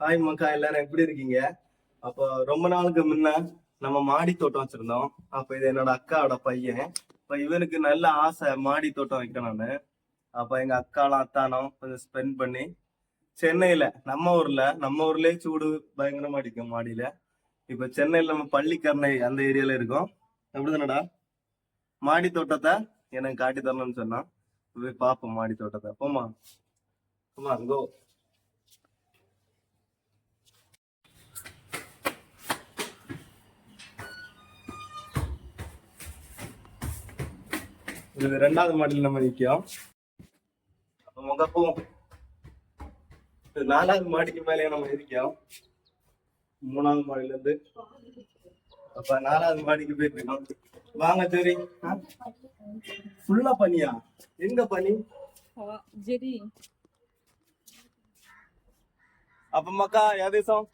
Hi மக்கா எல்லாரும் எப்படி இருக்கீங்க? அப்போ ரொம்ப நாளுக்கு முன்ன நம்ம மாடி தோட்டம் வச்சிருந்தோம். அப்ப இது என்னோட அக்காவோட பையன். இப்ப இவனுக்கு நல்ல ஆசை மாடி தோட்டம் வைக்கணும்னு. அப்ப எங்க அக்காலாம் அத்தானம் கொஞ்சம் ஸ்பெண்ட் பண்ணி சென்னையில நம்ம ஊர்ல நம்ம ஊர்லயே சூடு பயங்கரமா அடிக்கும் மாடியில. இப்ப சென்னையில நம்ம பள்ளிக்கரணை அந்த ஏரியால இருக்கோம். எப்படிதானடா மாடி தோட்டத்தை எனக்கு காட்டி தரணும்னு சொன்னான். போய் பார்ப்போம் மாடி தோட்டத்தை போமா போமா கோ இது ரெண்டாவது மாடியில் நம்ம நிற்கிறோம் அப்போ முகப்போம் நாலாவது மாடிக்கு மேலே நம்ம இருக்கோம் மூணாவது மாடியில இருந்து. அப்ப நாலாவது மாடிக்கு போயிட்டு இருக்கோம் வாங்க சரி ஃபுல்லா பனியா? எங்க பனி? ஜெரி. அப்ப மக்கா ஏதேசம்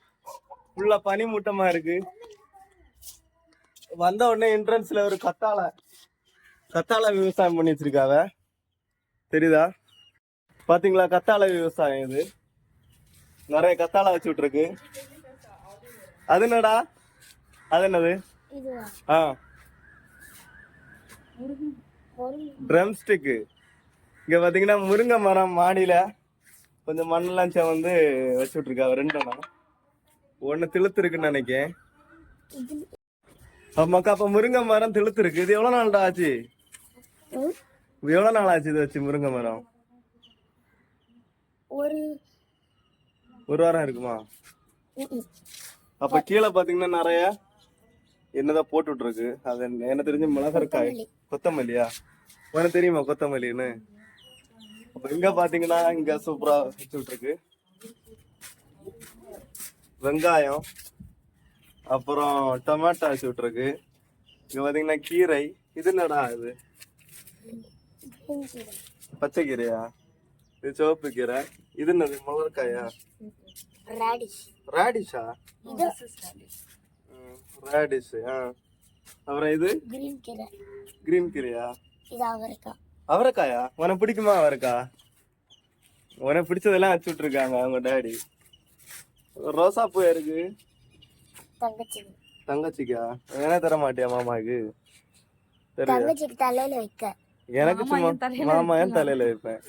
ஃபுல்லா பனி மூட்டமா இருக்கு. வந்த உடனே என்ட்ரன்ஸ்ல ஒரு கத்தாழை. கத்தாழை விவசாயம் பண்ணி வச்சிருக்காவ? தெரியுதா? பாத்தீங்களா கத்தாழை விவசாயம் இது? நிறைய கத்தாழை வச்சு விட்டுருக்கு. அது என்னடா? அது என்னது? ஆ. ட்ரம் ஸ்டிக்கு இங்க பாத்தீங்கன்னா முருங்கை மரம் மாடியில கொஞ்சம் மண்ணெல்லாம் வந்து வச்சு விட்டுருக்காவ ரெண்டெண்ணம் ஒண்ணு? திழுத்து இருக்குன்னு நினைக்கேன். ஆமாக்கா அப்ப முருங்கை மரம் திழுத்து இருக்கு இது எவ்வளவு நாள்டா ஆச்சு? எவ்வளவு நாள் ஆச்சு இது வச்சு முருங்கை மரம்? ஒரு ஒரு வாரம் இருக்குமா. அப்ப கீழே பாத்தீங்கன்னா நிறைய என்னதான் போட்டு விட்டுருக்கு. அது என்ன- தெரிஞ்ச மிளகற்காய் கொத்தமல்லி. கொத்தமல்லியா? உனக்கு தெரியுமா கொத்தமல்லின்னு? அப்ப இங்க பாத்தீங்கன்னா இங்க சூப்பரா வச்சு விட்டுருக்கு. வெங்காயம் அப்புறம் டொமேட்டோ வச்சு விட்டுருக்கு. இங்க பாத்தீங்கன்னா கீரை. இது என்னடா இது. பச்சை கீரையா இது சிவப்பு கீரை. இது என்னது? radish. ரேடிஷா ரேடிஷ் ஆ. அப்புறம் இது? கீரை. கிரீன் கீரையா? இது அவரைக்காய் அவரைக்காயா? உனக்கு பிடிக்குமா அவரைக்காய் உனக்கு பிடிச்சதெல்லாம் வச்சு விட்டுருக்காங்க அவங்க டேடி. ரோசா பூ இருக்கு தங்கச்சி தங்கச்சிக்கா? என்ன தர மாட்டியா மாமாக்கு தங்கச்சிக்கு தலையில வைக்க. எனக்கு மாமா சும்மா என் தலையில மாமா என் தலையில வைப்பேன்.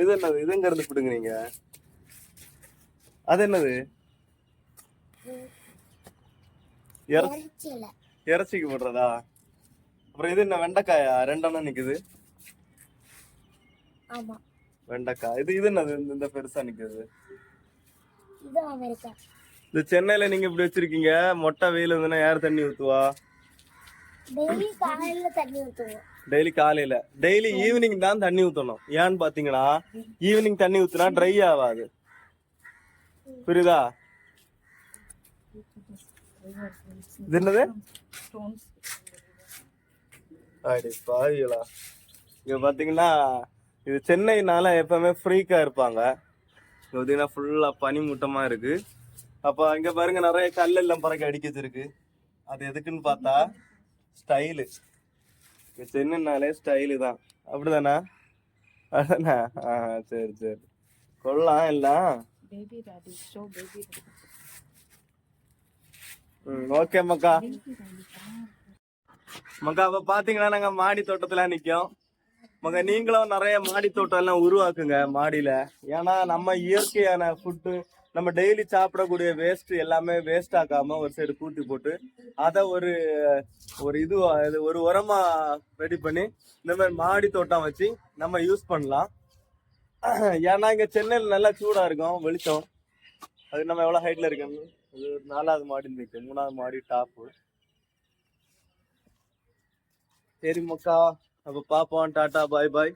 இது என்னது? இது எங்க இருந்து பிடுங்குறீங்க அது என்னது? இறைச்சிக்கு போடுறதா? அப்புறம் இது என்ன வெண்டைக்காயா? ரெண்டெண்ணம் நிக்குது. ஆமா. வெண்டைக்காய் இது இது என்னது? இந்த- இந்த பெருசா நிக்குது. இந்த சென்னையில நீங்க இப்படி வச்சிருக்கீங்க. மொட்டை வெயில் இருந்ததுன்னா யார் தண்ணி ஊத்துவா? டெய்லி காலையில தண்ணி ஊத்துவோம். டெய்லி காலையில. டெய்லி ஈவினிங் தான் தண்ணி ஊத்தணும். ஏன்னு பாத்தீங்கன்னா ஈவினிங் தண்ணி ஊத்துனா ட்ரை ஆகாது. புரியுதா? இது என்னது? அடி பாவிகளா. இங்க பாத்தீங்கன்னா இது சென்னைனால எப்பவுமே ஃப்ரீக்கா இருப்பாங்க. இங்க பாத்தீங்கன்னா ஃபுல்லா பனிமூட்டமா இருக்கு. அப்ப இங்க பாருங்க நிறைய கல் எல்லாம் பறக்க அடிக்க இருக்கு. அது எதுக்குன்னு பார்த்தா ஸ்டைலு சென்னைனாலே ஸ்டைலு தான். அப்படிதானா? அதானே? ஆ சரி சரி. கொள்ளலாம் எல்லாம். பேபி ராடி ஷோ பேபி ம் ஓகே மக்கா. மக்கா அப்ப பாத்தீங்கன்னா நாங்க மாடி தோட்டத்துல நிக்கோம். மக நீங்களும் நிறைய மாடி தோட்டம் எல்லாம் உருவாக்குங்க மாடியில. ஏன்னா நம்ம இயற்கையான ஃபுட்டு நம்ம டெய்லி சாப்பிடக்கூடிய வேஸ்ட் எல்லாமே வேஸ்ட் ஆக்காம ஒரு சைடு கூட்டி போட்டு அதை ஒரு ஒரு இது இது ஒரு உரமா ரெடி பண்ணி இந்த மாதிரி மாடி தோட்டம் வச்சு நம்ம யூஸ் பண்ணலாம். ஏன்னா இங்க சென்னையில் நல்லா சூடா இருக்கும் வெளிச்சம். அது நம்ம எவ்வளவு ஹைட்ல இருக்கோம் இது ஒரு நாலாவது மாடின்னு நிற்கும் மூணாவது மாடி டாப்பு சரி மக்கா அப்ப பாப்போம் டாடா பாய் பாய்